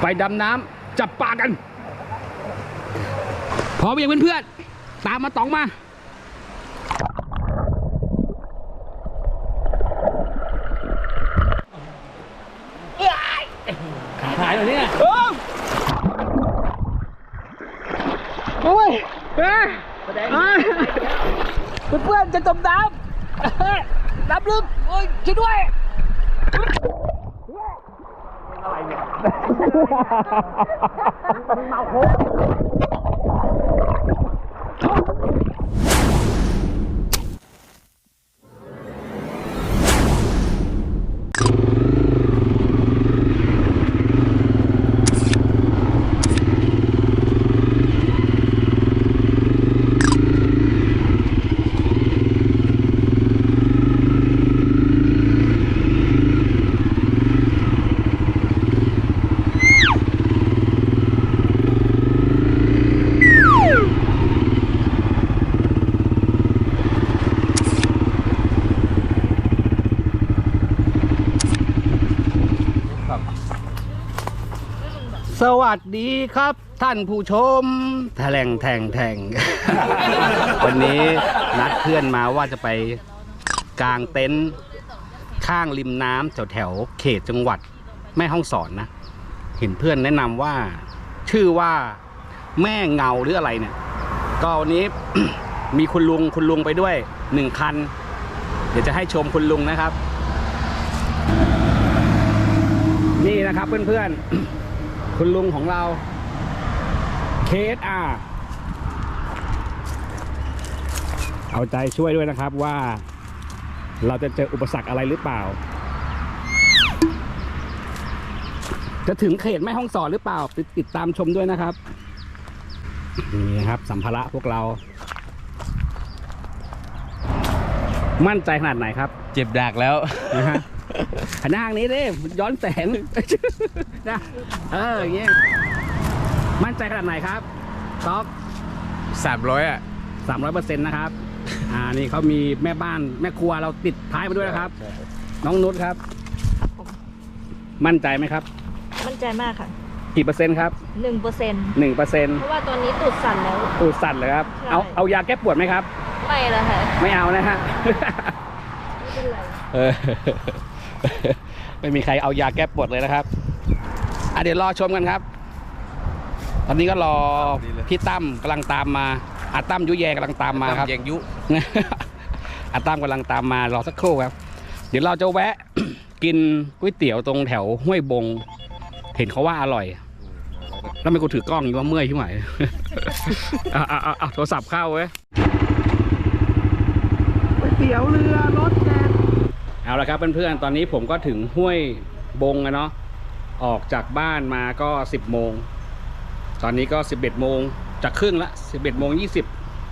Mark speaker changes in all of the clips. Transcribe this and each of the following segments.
Speaker 1: ไปดำน้ำจับปลากัน พร้อมยังเพื่อนๆ ตามมาตองมาขาหายเลยเนี่ยโอ้ยเฮ้ยเพื่อนๆจะจมน้ำน้ำลึกโอ้ยช่วยด้วย 哈哈哈哈哈哈哈哈！马虎。 สวัสดีครับท่านผู้ชม แถลงแทงแทง วันนี้นัดเพื่อนมาว่าจะไปกางเต็นท์ข้างริมน้ำแถวแถวๆเขตจังหวัดแม่ฮ่องสอนนะ เห็นเพื่อนแนะนำว่า ชื่อว่าแม่เงาหรืออะไรเนี่ย ก็วันนี้ มีคุณลุงคุณลุงไปด้วยหนึ่งคัน เดี๋ยวจะให้ชมคุณลุงนะครับ นี่นะครับเพื่อนๆ คุณลุงของเรา KSR เอาใจช่วยด้วยนะครับว่า เราจะเจออุปสรรคอะไรหรือเปล่า จะถึงเขตแม่ห้องสอนหรือเปล่า ติดติดตามชมด้วยนะครับ นี่นะครับ สัมภาระพวกเรา มั่นใจขนาดไหนครับ
Speaker 2: เจ็บดักแล้ว
Speaker 1: นะฮะ หันหน้าทางนี้ดิย้อนแสงนะเอออย่างเงี้ยมั่นใจขนาดไหนครับต๊อก
Speaker 2: สามร้อยอะ
Speaker 1: สามร้อยเปอร์เซ็นต์นะครับ อ่านี่เขามีแม่บ้านแม่ครัวเราติดท้ายมาด้วยนะครับ น้องนุชครับมั่นใจไหมครับ
Speaker 3: มั่นใจมากค่ะ
Speaker 1: กี่เปอร์เซ็นต์ครับ
Speaker 3: หนึ่งเปอร์เซ็นต์
Speaker 1: หนึ่งเปอร์เซ็นต์
Speaker 3: เพราะว่าตอนนี้ตูดสั่นแล้ว
Speaker 1: ตูดสั่นเลยครับ
Speaker 3: ใช่
Speaker 1: เอาเอายาแก้ปวดไหมครับ
Speaker 3: ไม่ละค่ะ
Speaker 1: ไม่เอานะฮะ
Speaker 3: ไม่เป็นไร
Speaker 1: เออ ไม่มีใครเอายาแก้ปวดเลยนะครับอะเดี๋ยวรอชมกันครับ ตอนนี้ก็รอพี่ตั้มกำลังตามมาอาตั้มยุแยกำลังตามมาครับ
Speaker 2: แยงยุ
Speaker 1: อาตั้มกำลังตามมารอสักครู่ครับ เดี๋ยวเราจะแวะ กินก๋วยเตี๋ยวตรงแถวห้วยบง เห็นเขาว่าอร่อย แล้วไม่กูถือกล้องอยู่ว่าเมื่อยที่ไหนอะอะอะอะโทรศัพท์เข้าเว้ยก๋วยเตี๋ยวเรือรถแดง เอาละครับเพื่อนๆตอนนี้ผมก็ถึงห้วยบงอะเนาะออกจากบ้านมาก็ 10โมงตอนนี้ก็ 11โมงจากครึ่งละ 11โมง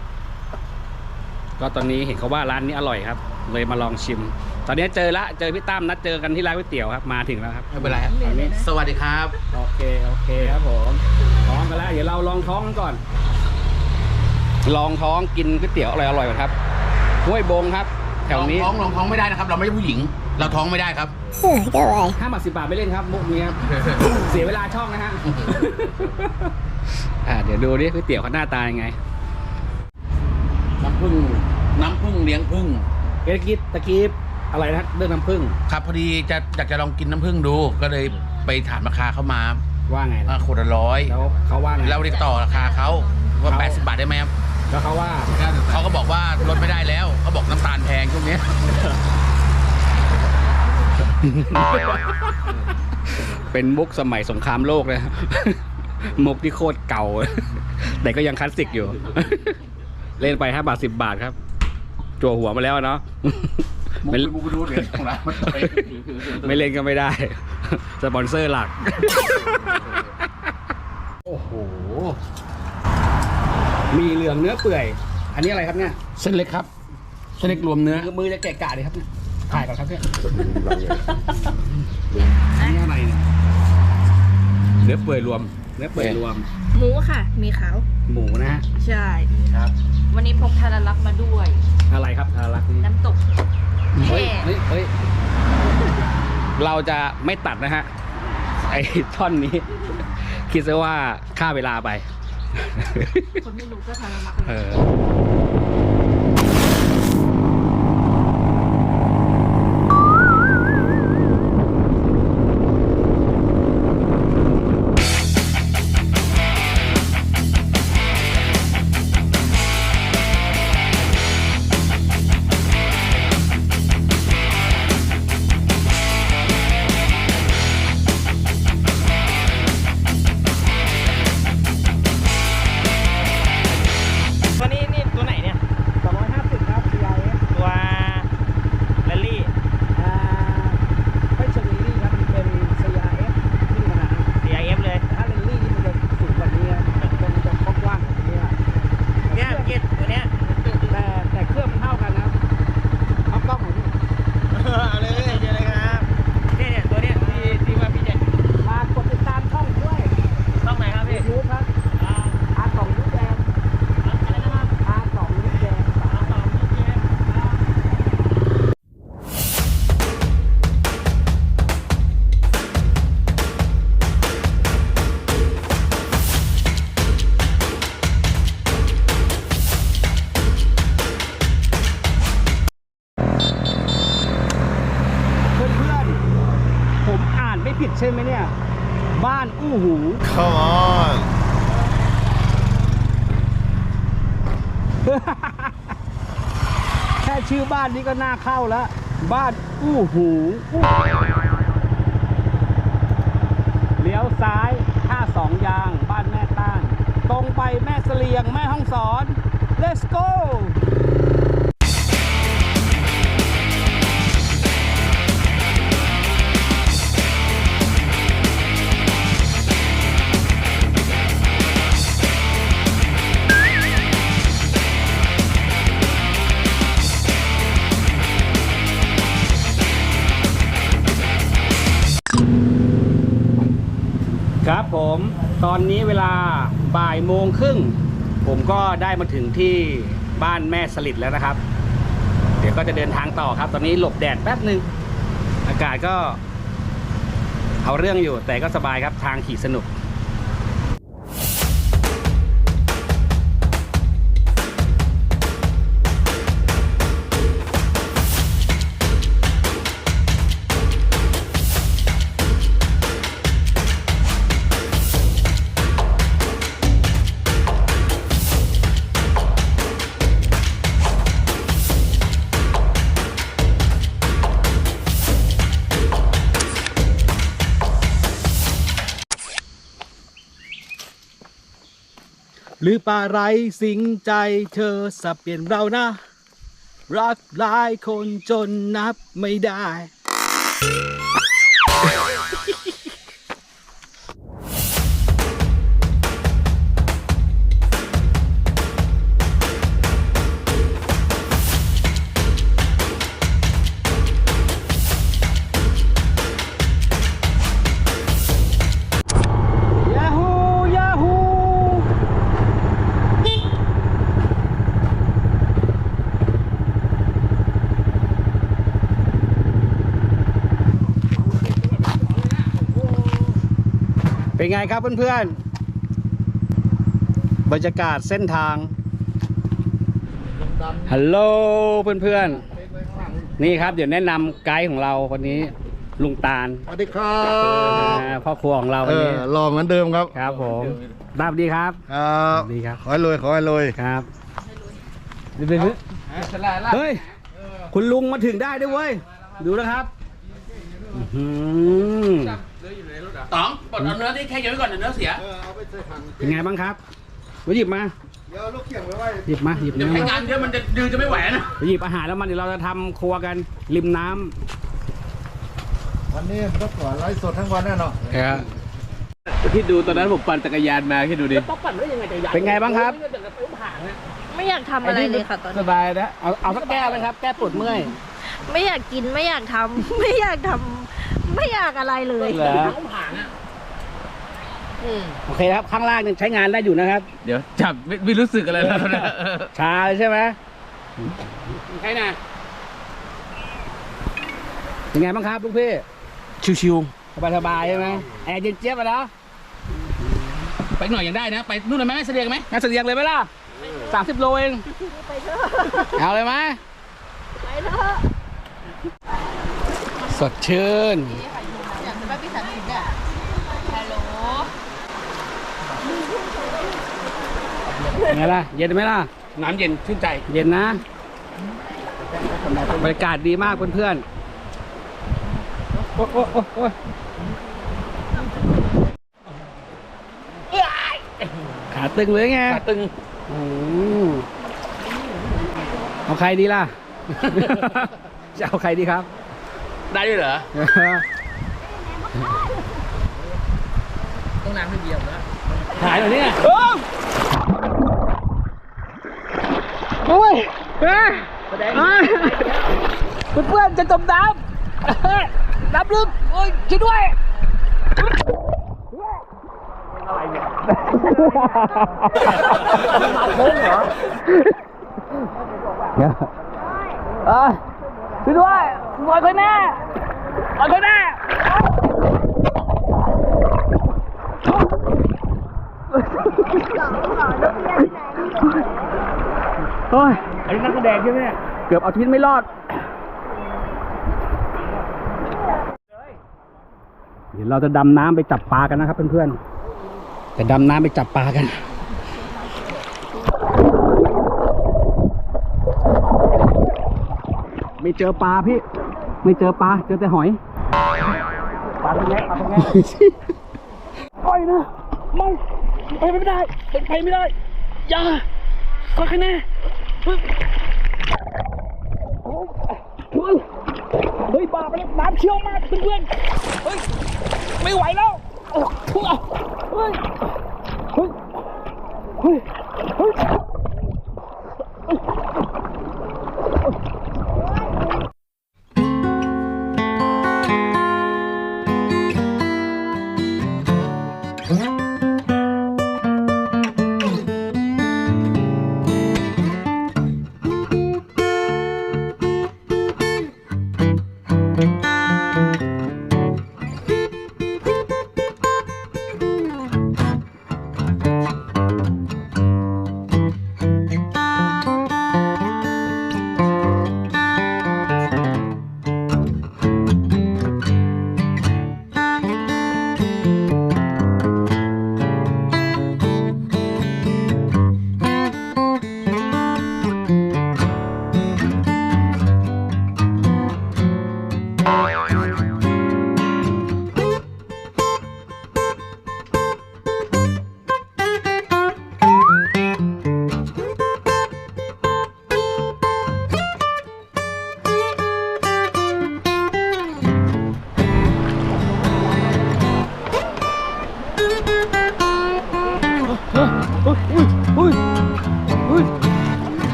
Speaker 1: 20 ก็ตอนนี้เห็นเขาว่าร้านนี้อร่อยครับ เลยมาลองชิม ตอนนี้เจอละเจอพี่ตั้มนัดเจอกันที่ร้านก๋วยเตี๋ยวครับมาถึงแล้วครับ
Speaker 2: ไม่เป็นไรครับ
Speaker 1: ตอนนี้
Speaker 2: สวัสดีครับ
Speaker 1: โอเคโอเคครับผมท้องกันแล้วเดี๋ยวเราลองท้องกันก่อน ลองท้องกินก๋วยเตี๋ยวอร่อยๆก่อนครับห้วยบงครับแถวนี้
Speaker 2: ท้องลองท้องไม่ได้นะครับ เราไม่ใช่ผู้หญิง เราท้องไม่ได้ครับ
Speaker 1: ห้าบาทสิบาทไม่เล่นครับมุกนี้ครับเสียเวลาช่องนะฮะอ่าเดี๋ยวดูดิก๋วยเตี๋ยวเขาหน้าตายังไง
Speaker 2: น้ำผึ้งน้ำผึ้งเลี้ยงผึ้ง
Speaker 1: เมื่อกี้ตะกี้อะไรนะเรื่องน้ำผึ้ง
Speaker 2: ครับพอดีจะอยากจะลองกินน้ำผึ้งดู ก็เลยไปถามราคาเข้ามา
Speaker 1: ว่าไง
Speaker 2: ว่า
Speaker 1: ล่ะ
Speaker 2: ขวดละร้อย
Speaker 1: แล้วเขาว่าไง
Speaker 2: เราได้ต่อราคาเขาว่า
Speaker 1: เขา
Speaker 2: 80 บาทได้ไหมครับ
Speaker 1: แล้วเขาว่า
Speaker 2: เขาก็บอกว่าลดไม่ได้แล้วเขาบอกน้ำตาลแพงช่วงนี้
Speaker 1: เป็นมุกสมัยสงครามโลกเลยมุกที่โคตรเก่า แต่ก็ยังคลาสสิกอยู่ เล่นไปห้าบาทสิบบาทครับจั่วหัวมาแล้วเนาะ
Speaker 2: มุก
Speaker 1: ไม่
Speaker 2: เป็นมุกรู้เลยของร้านมันไป
Speaker 1: ไม่เล่นก็ไม่ได้ สปอนเซอร์หลัก โอ้โห มีเหลืองเนื้อเปื่อย อันนี้อะไรครับเนี่ย
Speaker 2: เส้นเล็กครับ เส้นเล็กรวมเนื้อ
Speaker 1: มือมือจะแกะกะเลยครับเนี่ยถ่ายก่อนครับเนี่ยอันนี้อะไรเนี่ย
Speaker 2: เนื้อเปื่อยรวม
Speaker 1: เนื้อเปื่อยรวม
Speaker 3: หมูค่ะ มีขาว
Speaker 1: หมูนะฮะ
Speaker 3: ใช่
Speaker 2: ครับ
Speaker 3: วันนี้พกทาราลักมาด้วย
Speaker 1: อะไรครับทารักนี่
Speaker 3: น้ำตก
Speaker 1: เฮ้ย
Speaker 3: แห่
Speaker 1: เฮ้ยเฮ้ยเราจะไม่ตัดนะฮะ
Speaker 4: ไอ้ท่อนนี้ คิดซะว่าค่าเวลาไป
Speaker 3: คนไม่รู้ก็ทาราลัก
Speaker 4: เออ
Speaker 5: ตัา
Speaker 1: นนี้ก็น่า
Speaker 5: เข้า
Speaker 1: แล้ว บ้านอู้หูเลี้ยวซ้ายท่าสองยาง บ้านแม่ต้าน ตรงไปแม่เสลียง แม่ห้องสอน let's go ตอนนี้เวลาบ่ายโมงครึ่ง ผมก็ได้มาถึงที่บ้านแม่สลิดแล้วนะครับ เดี๋ยวก็จะเดินทางต่อครับ ตอนนี้หลบแดดแป๊บหนึ่งอากาศก็ เอาเรื่องอยู่แต่ก็สบายครับทางขี่สนุก หรือปลาไรสิงใจเธอสับเปลี่ยนเรานะ รักหลายคนจนนับไม่ได้ เป็นไงครับเพื่อนๆ บรรยากาศเส้นทาง ฮัลโหลเพื่อนๆ นี่ครับเดี๋ยวแนะนำไกด์ของเราคนนี้ลุงตาล
Speaker 6: สวัสดีครั
Speaker 4: อ่า
Speaker 6: บ
Speaker 4: พ่อครัวของเรา
Speaker 6: เอ
Speaker 4: วัน
Speaker 6: อ
Speaker 4: นี้
Speaker 6: รอเหมือนเดิมครับ
Speaker 4: ครับผมตามดีครับ
Speaker 6: ครับ
Speaker 4: ดีครับ
Speaker 6: ขอให้รวยขอให้รวย
Speaker 4: ครับเดี๋ยวๆเฮ้ย คุณลุงมาถึงได้ด้วยเว้ย ดูนะครับอื้อหือ
Speaker 2: ต๋องปลดเอาเนื้อที่แค่เยอะไว้ก่อนเดี๋ยวเนื้อเสีย
Speaker 4: เป็นไงบ้างครับมาหยิบมา
Speaker 6: เดี๋ยวลูกเขียงไว้ไว้
Speaker 4: หยิบมาหยิบ
Speaker 2: เดี๋ยว
Speaker 4: เนื้อ
Speaker 2: ใช้
Speaker 4: มางา
Speaker 2: นเยอะมันจะดือจะไม่ไหวนะ
Speaker 4: ไปหยิบอาหารแล้วมันเดี๋ยวเราจะทำครัวกันริมน้ำ
Speaker 6: วันนี้ต้องขอไลฟ์สดทั้งวันแน่นอน
Speaker 4: ครับ
Speaker 2: ที่ดูตอนนั้นผมปั่นจักรยานมาที่ดูดิ
Speaker 4: เป็นไงบ้างครับ
Speaker 3: ไม่อยากทำอะไรเลยค่ะตอน
Speaker 4: ส
Speaker 3: นี้
Speaker 4: บายนะ เอาเอาสักแก้วไหมครับ แก้ปวดเมื่อย
Speaker 3: ไม่อยากกินไม่อยากทำ ไม่อยากทำไม่อยากอะไรเลย
Speaker 4: เหรอ โอเคครับ ข้างล่างยังใช้งานได้อยู่นะครับ
Speaker 2: เดี๋ยวจับไม่ไม่รู้สึกอะไรแล้วนะ
Speaker 4: ชาเลยใช่ไหมใช่นะเป็นไงบ้างครับลูกพี่
Speaker 5: ชิว
Speaker 1: สบายสบายๆใช่ไหมแอร์เย็นเจี๊ยบไปแล้ว
Speaker 2: ไปหน่อยยังได้นะ ไปนู่นเลยไหมแม่เสดียงไหม
Speaker 1: งานเสดียงเลยไหมล่ะสามสิบโลเอง
Speaker 3: ไปเถอะ
Speaker 1: เอาเลยไหม
Speaker 3: ไปเถอะ
Speaker 1: สดชื่น ไงล่ะ เย็นไหมล่ะ
Speaker 2: น้ำเย็นชื่นใจ
Speaker 1: เย็นนะ บรรยากาศดีมากเพื่อนๆ โอ้โอ้โอ้โอ้ขาตึงเลยไง
Speaker 2: ขาตึง
Speaker 1: อืมเอาใครดีล่ะ จะเอาใครดีครับ
Speaker 2: ได้ด้วยเหรอ
Speaker 5: ต้องน้ำให้เดียวนะ
Speaker 1: ถ่ายหน่อยเนี่ยโอ้ย เฮ้ยเพื่อนๆจะจมน้ำน้ำลึกโอ้ยช่วยด้วยอะไรเนี่ยมาโค้งเหรอเออช่วยด้วยปล่อยคนแน่ปล่อยคนแน่โอ้ย นนี้นักแสดงใช่ไหมเนี่ยเกือบเอาชีวิตไม่รอดเดี๋ยวเราจะดำน้ำไปจับปลากันนะครับเพื่อนๆจะดำน้ำไปจับปลากันไม่เจอปลาพี่ ไม่เจอปลาเจอแต่หอยปลาตรงนี้ปลาตรงนี้ปล่อยนะไม่ไปไม่ได้เป็นไปไม่ได้อย่าก็แค่แน่ เฮ้ยเฮ้ยเฮ้ยบ้าไปแล้วน้ำเชี่ยวมากเพื่อนๆเฮ้ยไม่ไหวแล้วโอ้โหเฮ้ยเฮ้ยเฮ้ยเฮ้ยอุ้ย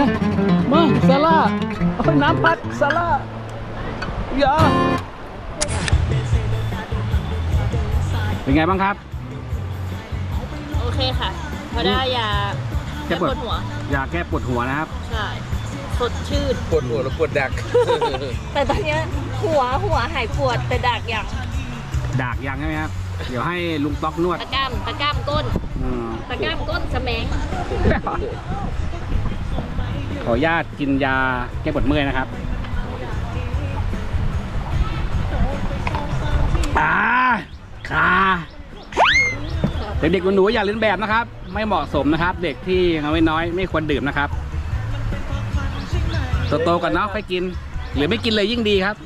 Speaker 1: นะ มาซาร่าเอาน้ำพัดซาร่าอย่าเป็นไงบ้างครับ
Speaker 3: โอเคค่ะพอได้ยา
Speaker 1: แก้ปวด
Speaker 3: หัว
Speaker 1: อยากแก้ปวดหัวนะครับ
Speaker 3: ใช่สดชื่น
Speaker 2: ปวดหัวแล้วปวดดัก
Speaker 3: แต่ตอนเนี้ยหัวหัวหายปวดแต่ดักอย่าง
Speaker 1: ดากยังใช่ไหมครับ เดี๋ยวให้ลุงต๊อกนวด
Speaker 3: ตะกร้ามตะกร้ามก้น
Speaker 1: อืม
Speaker 3: ตะกร้ามก้นสแมง
Speaker 1: ขออนุญาตกินยาแก้ปวดเมื่อยนะครับอ่าคาเด็กๆหนูๆอย่าเล่นแบบนะครับ ไม่เหมาะสมนะครับ เด็กที่ยังอายุน้อยไม่ควรดื่มนะครับโตๆกันเนาะค่อยกิน หรือไม่กินเลยยิ่งดีครับ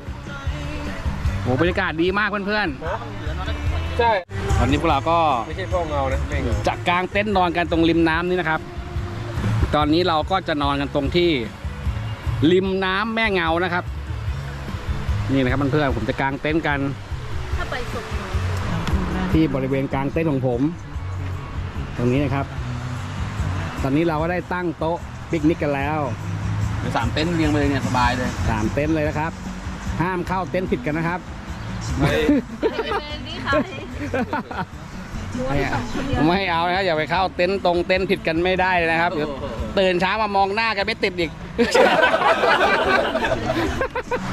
Speaker 1: โหบรรยากาศดีมากเพื่อน
Speaker 6: ใช่
Speaker 1: ๆตอนนี้พวกเราก็
Speaker 6: ไม่ใช่พ่อเงานะแม่เงา
Speaker 1: จะกางเต็นท์นอนกันตรงริมน้ำนี่นะครับ ตอนนี้เราก็จะนอนกันตรงที่ริมน้ำแม่เงานะครับ นี่นะครับเพื่อนๆผมจะกางเต็นท์กัน
Speaker 3: ถ้าไปสุก
Speaker 1: ที่บริเวณกลางเต็นท์ของผม ตรงนี้นะครับ ตอนนี้เราก็ได้ตั้งโต๊ะปิกนิกกันแล้ว
Speaker 2: เดี๋ยวสามเต็นท์เรียงไปเลยเนี่ยสบายเลย
Speaker 1: สามเต็นท์เลยนะครับ ห้ามเข้าเต็นท์ผิดกันนะครับ
Speaker 3: นี่ค่ะ
Speaker 1: ไม่เอา ไม่เอานะครับอย่าไปเข้าเต็นท์ตรงเต็นท์ผิดกันไม่ได้เลยนะครับเดี๋ยวตื่นเช้ามามองหน้ากันไม่ติดอีก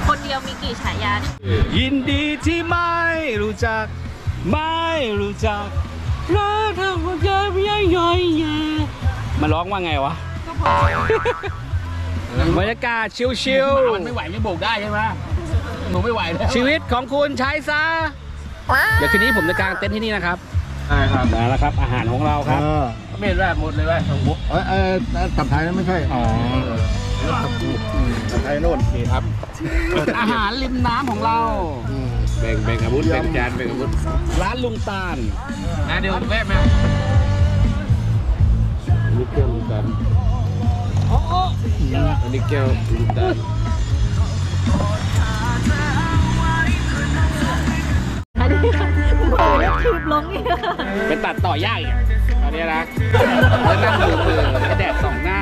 Speaker 3: คนเดียวมีกี่ฉายาเนี่ย
Speaker 1: ยินดีที่ไม่รู้จัก ไม่รู้จักรักเธอหัวใจไม่ย่อยย่อยแย่มาร้องว่าไงวะบรรยากาศชิว
Speaker 2: หมามันไม่ไหวไม่โบกได้ใช่ไหมหนูไม่ไหวแล้ว
Speaker 1: ๆชีวิตของคุณใช้ซะ เดี๋ยวคืนนี้ผมจะกางเต็นท์ที่นี่นะครับ
Speaker 6: ใช่ครับ
Speaker 1: มาแล้วครับ อาหารของเราครับ
Speaker 2: ไม่เห็นว่าหมดเลยว่าของบุ๊ก
Speaker 6: เออเออตับไทยนั้นไม่ใช่
Speaker 1: อ๋อ
Speaker 6: ตับไทยโน่นนี่ครับ
Speaker 1: อาหารริมน้ำของเรา
Speaker 6: แบ่งแบ่งอาวุธแบ่งจานแบ่งอาวุธ
Speaker 1: ร้านลุงตาล
Speaker 2: นะเดี๋ยวแวะมา
Speaker 6: นี่แก้วลูกตาลอันนี้แก้วลูกตาล
Speaker 3: แล้วถีบลงอีก
Speaker 1: เป็นตัดต่อยากอีกอะตอนนี้นะแล้วนั่งดูเบื่อไอ้แดดสองหน้า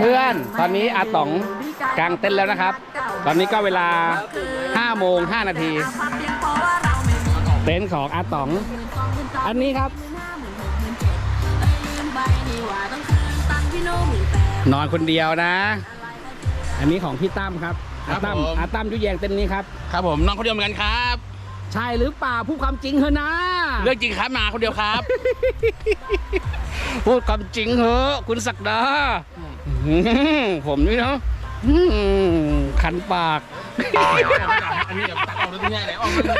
Speaker 1: เพื่อนๆตอนนี้อาต๋องกลางเต้นท์แล้วนะครับ ตอนนี้ก็เวลา5โมง5นาที เต็นท์ของอาต๋อง อันนี้ครับ นอนคนเดียวนะ อันนี้ของพี่ตั้มครับอาตั้มอาตั้มยุแยงเต้นท์นี้ครับ
Speaker 2: ครับผมน้องคนเดียวเหมือนกันครับ
Speaker 1: ใช่หรือเปล่าพูดความจริงเถอะนะ
Speaker 2: เรื่องจริงครับมาคนเดียวครับ
Speaker 1: พูดความจริงเถอะคุณศักดาอื้อหือผมนี่เนาะอื้อหือคันปาก
Speaker 2: อันนี้ตัดออกตรงนี้เลยออกมาเลย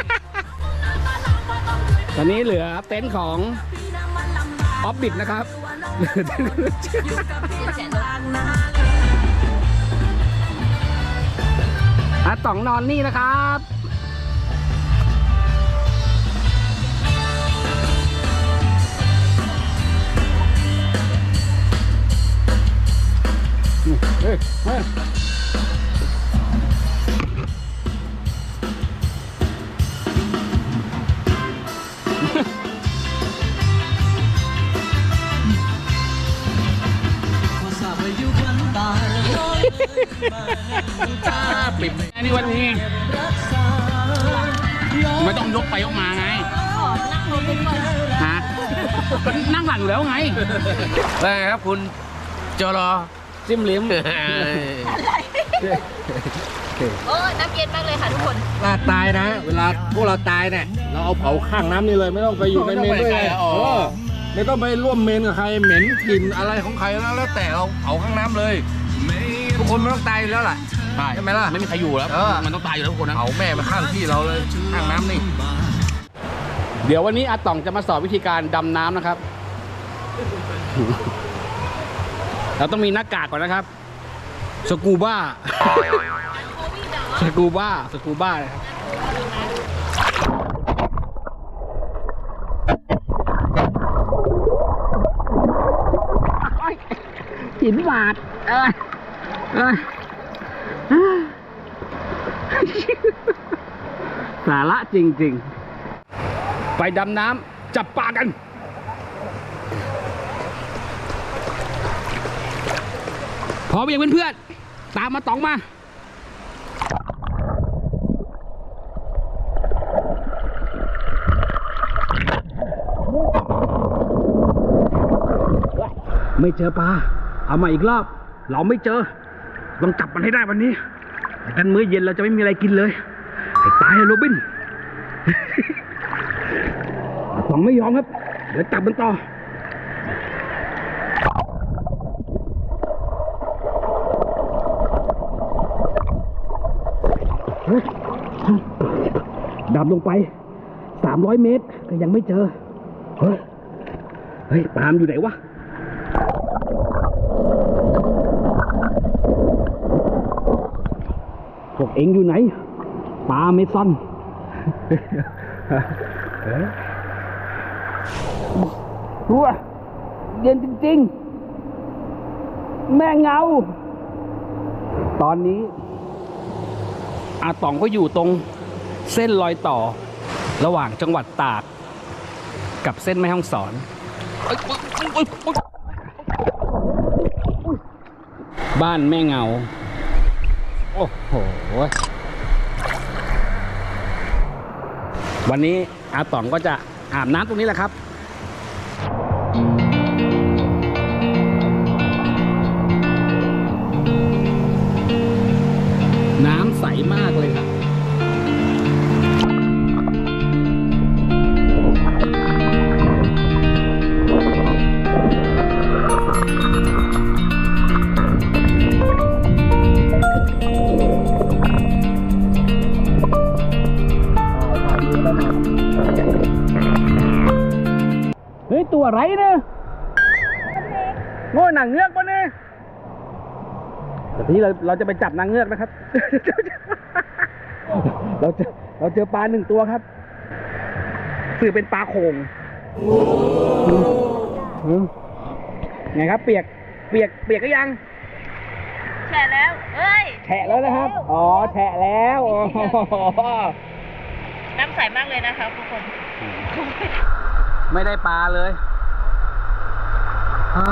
Speaker 1: ตอนนี้เหลือเต็นท์ของออฟบิดนะครับ อาต่องนอนนี่นะครับเฮ้ยเฮ้ย
Speaker 2: ปิดอันนี้วันนี้ไม่ต้องยกไปยกมาไง
Speaker 3: ขอนั่งรถไปก่อน
Speaker 2: ฮะก็นั่งหลังอยู่แล้วไง
Speaker 6: ได้ครับคุณจรอ
Speaker 1: จิ้มลิ้ม
Speaker 3: โอ้ยน้ำเย็นมากเลยค่ะทุกคน
Speaker 6: ลาตายนะ เวลาพวกเราตายเนี่ยเราเอาเผาข้างน้ำนี่เลยไม่ต้องไปอยู่ในเมนด้วยไงเออไม่ต้องไปร่วมเมนกับใครเหม็นกลิ่นอะไรของใครแล้วแล้วแต่เราเผาข้างน้ำเลย ทุกคนไม่ต้องตายอยู่แล้วล่ะ
Speaker 2: ใช่
Speaker 6: ใช่ไหมล่ะ
Speaker 2: ไม่มีใครอยู่แล้ว
Speaker 6: เออ
Speaker 2: มันต้องตายอยู่แล้วทุกคนนะ
Speaker 6: เผาแม่มาข้างที่เราเลยข้างน้ำนี่
Speaker 1: เดี๋ยววันนี้อาต่องจะมาสอนวิธีการดำน้ำนะครับ เราต้องมีหน้ากากก่อนนะครับ สกูบ้า สกูบ้า สกูบ้านะครับ หินบาดเอ้ยเอ้ย สาระจริงๆ ไปดำน้ำจับปลากันพร้อมยังเพื่อนๆ ตามมาตองมาไม่เจอปลา เอามาอีกรอบ เราไม่เจอ ต้องจับมันให้ได้วันนี้ไม่งั้นมื้อเย็นเราจะไม่มีอะไรกินเลยตายอะโรบินสองไม่ยอมครับ เดี๋ยวจับมันต่อดำลงไปสามร้อยเมตรก็ยังไม่เจอ เฮ้ย เฮ้ย ปามอยู่ไหนวะ พวกเองอยู่ไหนปลาเมซอนรัวเย็นจริงๆ แม่เงา ตอนนี้ อาตองก็อยู่ตรงเส้นรอยต่อ ระหว่างจังหวัดตาก กับเส้นแม่ฮ่องสอน บ้านแม่เงา โอ้โห วันนี้อาต๋องก็จะอาบน้ำตรงนี้แหละครับ นี้เราเราจะไปจับนางเงือกนะครับ เราเจอเราเจอปลาหนึ่งตัวครับสื่อเป็นปลาโขงอืมไงครับ เปียก เปียก เปียกก็ยัง
Speaker 3: แฉะแล้วเฮ้ย
Speaker 1: แฉะแล้วนะครับ อ๋อ แฉะแล้วอ๋อ
Speaker 3: น้ำใสมากเลยนะครับทุกคน
Speaker 1: ไม่ได้ปลาเลยอ่า